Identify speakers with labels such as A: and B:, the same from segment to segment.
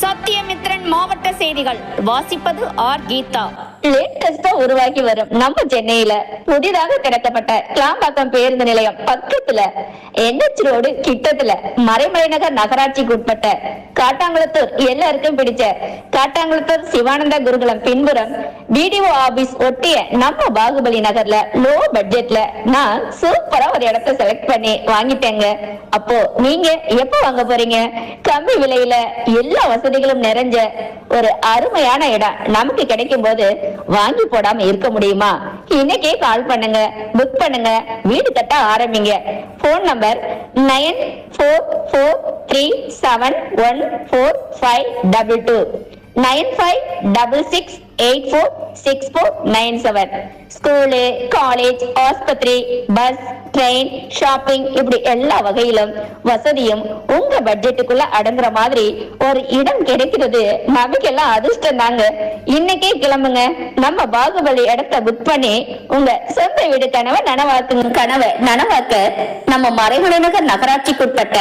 A: சத்தியமித்ரன் மாவட்ட செய்திகள். வாசிப்பது ஆர். கீதா.
B: லேட்டஸ்டா உருவாக்கி வரும் நம்ம சென்னையில. புதிதாக திறக்கப்பட்ட கிளாம்பாக்கம் பேருந்து நிலையம் பக்கத்துல. NH road கிட்டத்துல. மறைமலைநகர் நகராட்சிக்கு உட்பட்ட காட்டாங்குளத்தூர். எல்லாருக்கும் பிடிச்ச? காட்டாங்குளத்தூர் சிவானந்தா குருகுலம் பின்புறம் பிடிஓ ஆபீஸ் ஒட்டிய நம்ம பாகுபலி நகர்ல லோ பட்ஜெட்ல நான் சூப்பரா ஒரு இடத்த செலக்ட் பண்ணி வாங்கிட்டேங்க. அப்போ நீங்க எப்ப வாங்க போறீங்க? கம்மி விலையில எல்லா வசதிகளும் நிறைஞ்ச ஒரு அருமையான இடம் நமக்கு கிடைக்கும் போது வாங்கி போடாம இருக்க முடியுமா? இன்னைக்கே கால் பண்ணுங்க புக் பண்ணுங்க வீடு கட்ட ஆரம்பிங்க. Phone number nine four four three seven one four five double two nine five double six eight four six four nine seven school college ஆஸ்பத்திரி பஸ் ட்ரெயின் ஷாப்பிங் இப்படி எல்லா வகையிலும் வசதியும் உங்க பட்ஜெட்டுக்குள்ள அடங்குற மாதிரி ஒரு இடம் கிடைக்கிறது. நமக்கெல்லாம் அதிர்ஷ்டம் தாங்க இன்னைக்கே கிளம்புங்க. நம்ம பாகுபலி இடத்த புக் பண்ணி உங்க சொந்த வீடு கனவை நனவாக்குங்க கனவை நனவாக்க நம்ம மறைமலைநகர் நகராட்சிக்குட்பட்ட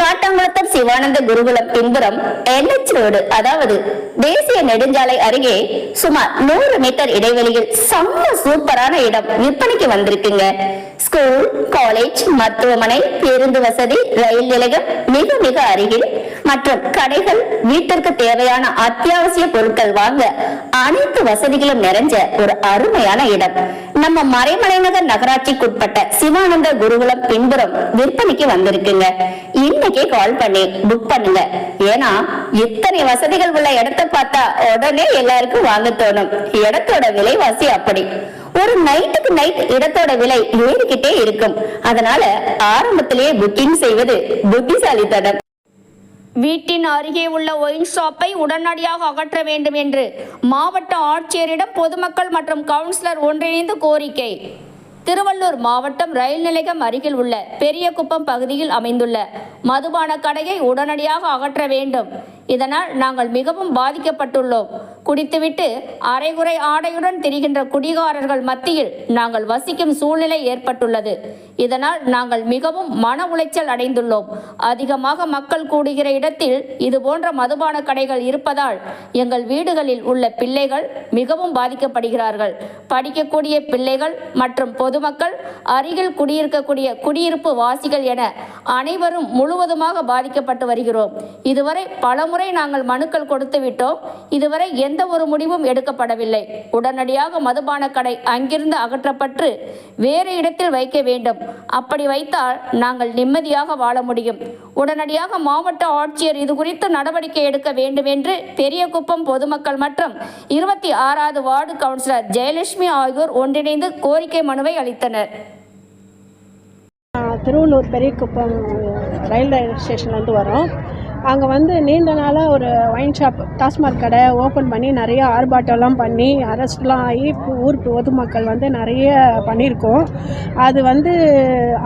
B: காட்டாங்குளத்தம் சிவானந்த குருகுலம் பின்புறம் என்எச் ரோடு அதாவது தேசிய நெடுஞ்சாலை அருகே சுமார் நூறு மீட்டர் இடைவெளியில் செம்ம சூப்பரான இடம் விற்பனைக்கு வந்திருக்குங்க. ஸ்கூல் காலேஜ் மருத்துவமனை பேருந்து வசதி ரயில் நிலையம் மிக மிக அருகில். மற்றும் கடைகள் வீட்டிற்கு தேவையான அத்தியாவசிய பொருட்கள் வாங்க அனைத்து வசதிகளும் நிறைஞ்ச ஒரு அருமையான இடம். நம்ம மறைமலைநகர் நகராட்சிக்குட்பட்ட சிவானந்த குருகுலம் பின்புறம் விற்பனைக்கு வந்திருக்குங்க. இன்னைக்கே கால் பண்ணி புக் பண்ணுங்க. ஏன்னா இத்தனை வசதிகள் உள்ள இடத்தை பார்த்தா உடனே எல்லாருக்கும் வாங்க தோணும். இடத்தோட விலைவாசி அப்படி. ஒரு நைட்டுக்கு நைட் இடத்தோட விலை ஏறிக்கிட்டே இருக்கும். அதனால ஆரம்பத்திலேயே புக்கிங் செய்வது புத்திசாலித்தனம்.
A: வீட்டின் அருகே உள்ள ஒயின் ஷாப்பை உடனடியாக அகற்ற வேண்டும் என்று மாவட்ட ஆட்சியரிடம் பொதுமக்கள் மற்றும் கவுன்சிலர் ஒன்றிணைந்து கோரிக்கை. திருவள்ளூர் மாவட்டம் ரயில் நிலையம் அருகில் உள்ள பெரியகுப்பம் பகுதியில் அமைந்துள்ள மதுபான கடையை உடனடியாக அகற்ற வேண்டும். இதனால் நாங்கள் மிகவும் பாதிக்கப்பட்டுள்ளோம். குடித்துவிட்டு அரைகுறை ஆடையுடன் திரிகின்ற குடிகாரர்கள் மத்தியில் நாங்கள் வசிக்கும் சூழ்நிலை ஏற்பட்டுள்ளது. இதனால் நாங்கள் மிகவும் மன உளைச்சல் அடைந்துள்ளோம். அதிகமாக மக்கள் கூடுகிற இடத்தில் இது போன்ற மதுபான கடைகள் இருப்பதால் எங்கள் வீடுகளில் உள்ள பிள்ளைகள் மிகவும் பாதிக்கப்படுகிறார்கள். படிக்கக்கூடிய பிள்ளைகள் மற்றும் பொதுமக்கள் அருகில் குடியிருக்கக்கூடிய குடியிருப்பு வாசிகள் என அனைவரும் முழுவதுமாக பாதிக்கப்பட்டு வருகிறோம். இதுவரை முறை நாங்கள் மனுக்கள் கொடுத்து விட்டோம். இதுவரை எந்த ஒரு முடிவும் எடுக்கப்படவில்லை. உடனடியாக மதுபான கடை அங்கிருந்து அகற்றப்பட்டு வேறு இடத்தில் வைக்க வேண்டும். அப்படி வைத்தால் நாங்கள் நிம்மதியாக வாழ முடியும். உடனடியாக மாவட்ட ஆட்சியர் இது குறித்து நடவடிக்கை எடுக்க வேண்டும் என்று பெரியகுப்பம் பொதுமக்கள் மற்றும் இருபத்தி ஆறாவது வார்டு கவுன்சிலர் ஜெயலட்சுமி ஆகியோர் ஒன்றிணைந்து கோரிக்கை மனுவை அளித்தனர்.
C: திருவள்ளூர் பெரியகுப்பம் ரயில்வே ஸ்டேஷன்லேருந்து வரோம். அங்கே வந்து நீண்ட நாளாக ஒரு ஒயின் ஷாப் டாஸ்மாக் கடை ஓப்பன் பண்ணி நிறைய ஆர்ப்பாட்டம்லாம் பண்ணி அரெஸ்ட்லாம் ஆகி ஊர் பொதுமக்கள் வந்து நிறைய பண்ணியிருக்கோம். அது வந்து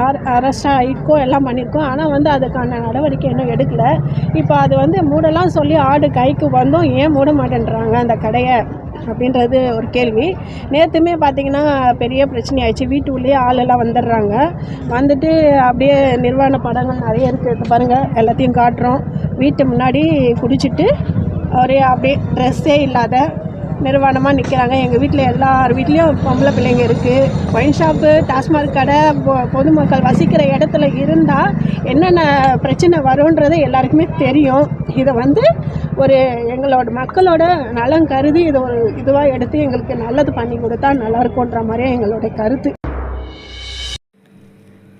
C: ஆர் அரெஸ்ட் ஆகிருக்கோம் எல்லாம் பண்ணியிருக்கோம். ஆனால் வந்து அதுக்கான நடவடிக்கை இன்னும் எடுக்கலை. இப்போ அது வந்து மூடலாம் சொல்லி ஆடு கைக்கு வந்தோம். ஏன் மூட மாட்டேன்றாங்க அந்த கடையை? அப்படின்றது ஒரு கேள்வி. நேற்றுமே பார்த்தீங்கன்னா பெரிய பிரச்சனை ஆயிடுச்சு வீட்டு உள்ளே ஆளெல்லாம் வந்துடுறாங்க. வந்துட்டு அப்படியே நிர்வாண படங்கள் நிறைய இருக்குது பாருங்கள் எல்லாத்தையும் காட்டுறோம். வீட்டு முன்னாடி குடிச்சிட்டு ஒரே அப்படியே ட்ரெஸ்ஸே இல்லாத நிர்வாணமாக நிற்கிறாங்க எங்கள் வீட்டில் எல்லார் வீட்லேயும் பொம்பளை பிள்ளைங்க இருக்குது ஒயின் ஷாப்பு டாஸ்மாக் கடை பொ- பொதுமக்கள் வசிக்கிற இடத்துல இருந்தால் என்னென்ன பிரச்சனை வரும்ன்றது எல்லாருக்குமே தெரியும். இதை வந்து ஒரு எங்களோட மக்களோட நலம் கருதி இதை ஒரு இதுவாக எடுத்து எங்களுக்கு நல்லது பண்ணி கொடுத்தா நல்லா மாதிரியே எங்களுடைய கருத்து.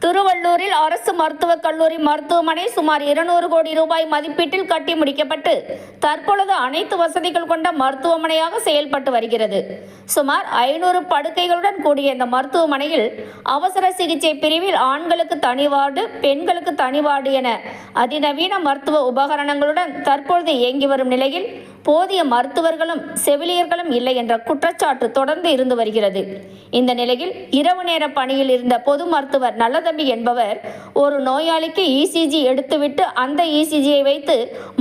A: திருவள்ளூரில் அரசு மருத்துவக் கல்லூரி மருத்துவமனை சுமார் இருநூறு கோடி ரூபாய் மதிப்பீட்டில் கட்டி முடிக்கப்பட்டு தற்பொழுது அனைத்து வசதிகள் கொண்ட மருத்துவமனையாக செயல்பட்டு வருகிறது. சுமார் ஐநூறு படுக்கைகளுடன் கூடிய இந்த மருத்துவமனையில் அவசர சிகிச்சை பிரிவில் ஆண்களுக்கு தனி வார்டு பெண்களுக்கு தனி வார்டு என அதிநவீன மருத்துவ உபகரணங்களுடன் தற்பொழுது இயங்கி வரும் நிலையில் போதிய மருத்துவர்களும் செவிலியர்களும் இல்லை என்ற குற்றச்சாட்டு தொடர்ந்து இருந்து வருகிறது. இந்த நிலையில் இரவு நேர பணியில் இருந்த பொது மருத்துவர் நல்லதம்பி என்பவர் ஒரு நோயாளிக்கு இசிஜி எடுத்துவிட்டு அந்த இசிஜியை வைத்து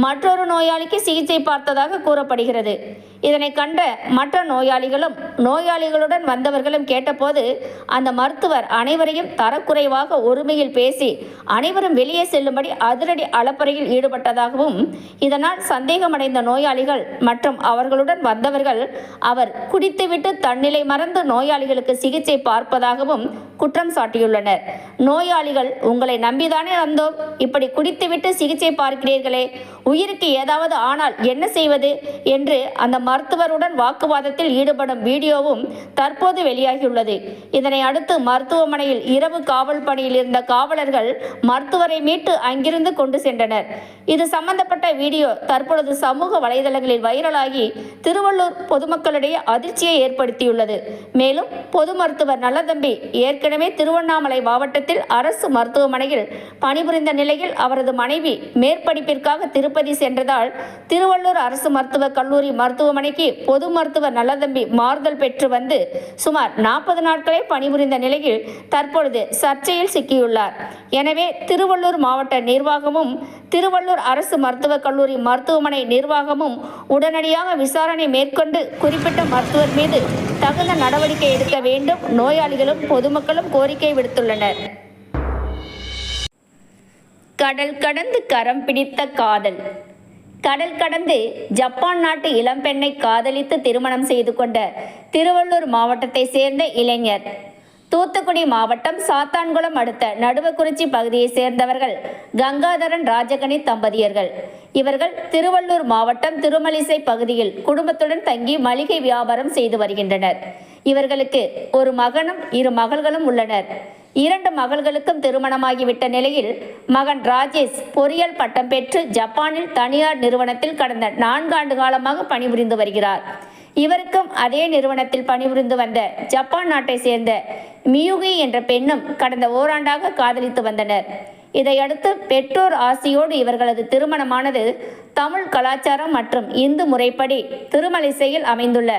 A: மற்றொரு நோயாளிக்கு சிகிச்சை பார்த்ததாக கூறப்படுகிறது. இதனை கண்ட மற்ற நோயாளிகளும் நோயாளிகளுடன் வந்தவர்களும் கேட்டபோது அந்த மருத்துவர் அனைவரையும் தரக்குறைவாக ஒருமையில் பேசி அனைவரும் வெளியே செல்லும்படி அதிரடி அளப்பறையில் ஈடுபட்டதாகவும் இதனால் சந்தேகமடைந்த நோயாளிகள் மற்றும் அவர்களுடன் வந்தவர்கள் அவர் குடித்துவிட்டு தன்னிலை மறந்து நோயாளிகளுக்கு சிகிச்சை பார்ப்பதாகவும் குற்றம் சாட்டியுள்ளனர். நோயாளிகள் உங்களை நம்பிதானே வந்தோம்? இப்படி குடித்துவிட்டு சிகிச்சை பார்க்கிறீர்களே? உயிருக்கு ஏதாவது ஆனால் என்ன செய்வது? என்று அந்த மருத்துவருடன் வாக்குவாதத்தில் ஈடுபடும் வீடியோவும் தற்போது வெளியாகியுள்ளது. இதனை அடுத்து மருத்துவமனையில் இரவு காவல் பணியில் இருந்த காவலர்கள் மருத்துவரை மீட்டு அங்கிருந்து கொண்டு சென்றனர். இது சம்பந்தப்பட்ட வீடியோ தற்பொழுது சமூக வலைதளங்களில் வைரலாகி திருவள்ளூர் பொதுமக்களிடையே அதிர்ச்சியை ஏற்படுத்தியுள்ளது. மேலும் பொது மருத்துவர் நல்லதம்பி ஏற்கனவே திருவண்ணாமலை மாவட்டத்தில் அரசு மருத்துவமனையில் பணிபுரிந்த நிலையில் அவரது மனைவி மேற்படிப்பிற்காக திருப்பதி சென்றதால் திருவள்ளூர் அரசு மருத்துவக் கல்லூரி மருத்துவமனைக்கு பொது மருத்துவர் நல்லதம்பி மாறுதல் பெற்று வந்து சுமார் நாற்பது நாட்களே பணிபுரிந்த நிலையில் தற்பொழுது சர்ச்சையில் சிக்கியுள்ளார். எனவே திருவள்ளூர் மாவட்ட நிர்வாகமும் திருவள்ளூர் அரசு மருத்துவக் கல்லூரி மருத்துவமனை நிர்வாகமும் உடனடியாக விசாரணை மேற்கொண்டு குறிப்பிட்ட மருத்துவர் மீது தகுந்த நடவடிக்கை எடுக்க வேண்டும். நோயாளிகளும் பொதுமக்களும் கோரிக்கை விடுத்துள்ளனர். கடல் கடந்து கரம் பிடித்த காதல். கடல் கடந்து ஜப்பான் நாட்டு இளம்பெண்ணை காதலித்து திருமணம் செய்து கொண்ட திருவள்ளூர் மாவட்டத்தை சேர்ந்த இளைஞர். தூத்துக்குடி மாவட்டம் சாத்தான்குளம் அடுத்த நடுவக்குறிச்சி பகுதியை சேர்ந்தவர்கள் கங்காதரன் ராஜகணி தம்பதியர்கள். இவர்கள் திருவள்ளூர் மாவட்டம் திருமலிசை பகுதியில் குடும்பத்துடன் தங்கி மளிகை வியாபாரம் செய்து வருகின்றனர். இவர்களுக்கு ஒரு மகனும் இரு மகள்களும் உள்ளனர். இரண்டு மகள்களுக்கும் திருமணமாகிவிட்ட நிலையில் மகன் ராஜேஷ் பொறியியல் பட்டம் பெற்று ஜப்பானில் தனியார் நிறுவனத்தில் கடந்த நான்காண்டு காலமாக பணிபுரிந்து வருகிறார். இவருக்கும் அதே நிறுவனத்தில் பணிபுரிந்து வந்த ஜப்பான் நாட்டை சேர்ந்த மியுகி என்ற பெண்ணும் கடந்த ஓராண்டாக காதலித்து வந்தனர். இதையடுத்து பெற்றோர் ஆசியோடு இவர்களது திருமணமானது தமிழ் கலாச்சாரம் மற்றும் இந்து முறைப்படி திருமலிசையில் அமைந்துள்ள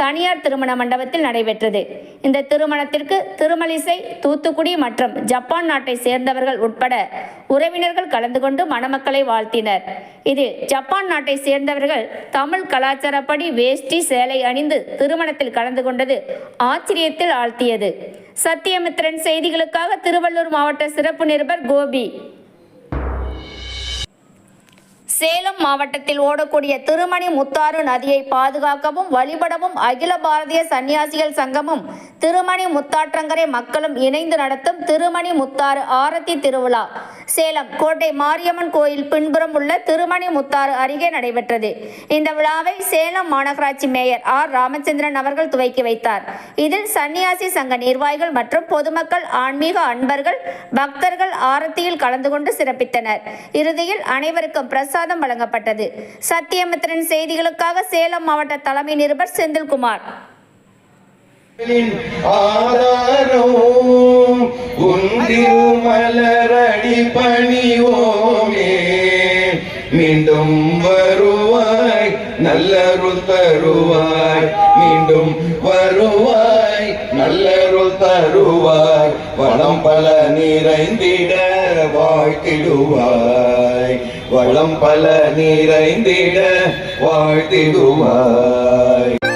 A: தனியார் திருமண மண்டபத்தில் நடைபெற்றது. இந்த திருமணத்திற்கு திருமலிசை தூத்துக்குடி மற்றும் ஜப்பான் நாட்டை சேர்ந்தவர்கள் உட்பட உறவினர்கள் கலந்து கொண்டு மணமக்களை வாழ்த்தினர். இதில் ஜப்பான் நாட்டை சேர்ந்தவர்கள் தமிழ் கலாச்சாரப்படி வேஷ்டி சேலை அணிந்து திருமணத்தில் கலந்து கொண்டது ஆச்சரியத்தில் ஆழ்த்தியது. சத்தியமித்திரன் செய்திகளுக்காக திருவள்ளூர் மாவட்ட சிறப்பு நிருபர் கோபி. சேலம் மாவட்டத்தில் ஓடக்கூடிய திருமணி முத்தாறு நதியை பாதுகாக்கவும் வழிபடவும் அகில பாரதிய சன்னியாசிகள் சங்கமும் திருமணி முத்தாற்றங்கரை மக்களும் இணைந்து நடத்தும் திருமணி முத்தாறு ஆரத்தி திருவிழா. சேலம் கோட்டை மாரியம்மன் கோயில் பின்புறம் உள்ள திருமணி முத்தாறு அருகே நடைபெற்றது. இந்த விழாவை சேலம் மாநகராட்சி மேயர் ஆர். ராமச்சந்திரன் அவர்கள் துவக்கி வைத்தார். இதில் சன்னியாசி சங்க நிர்வாகிகள் மற்றும் பொதுமக்கள் ஆன்மீக அன்பர்கள் பக்தர்கள் ஆரத்தியில் கலந்து கொண்டு சிறப்பித்தனர். இறுதியில் அனைவருக்கும் பிரசாதம் வழங்கப்பட்டது. சத்தியமித்திரன் செய்திகளுக்காக சேலம் மாவட்ட தலைமை நிருபர் செந்தில்குமார்.
D: ஆதாரம் உந்திருமலரடி பணிவோமே. மீண்டும் வருவாய் நல்லருள் தருவாய். மீண்டும் வருவாய் நல்லருள் தருவாய். வளம் பல நிறைந்திட வாழ்த்திடுவாய். வளம் பல நிறைந்திட வாழ்த்திடுவாய்.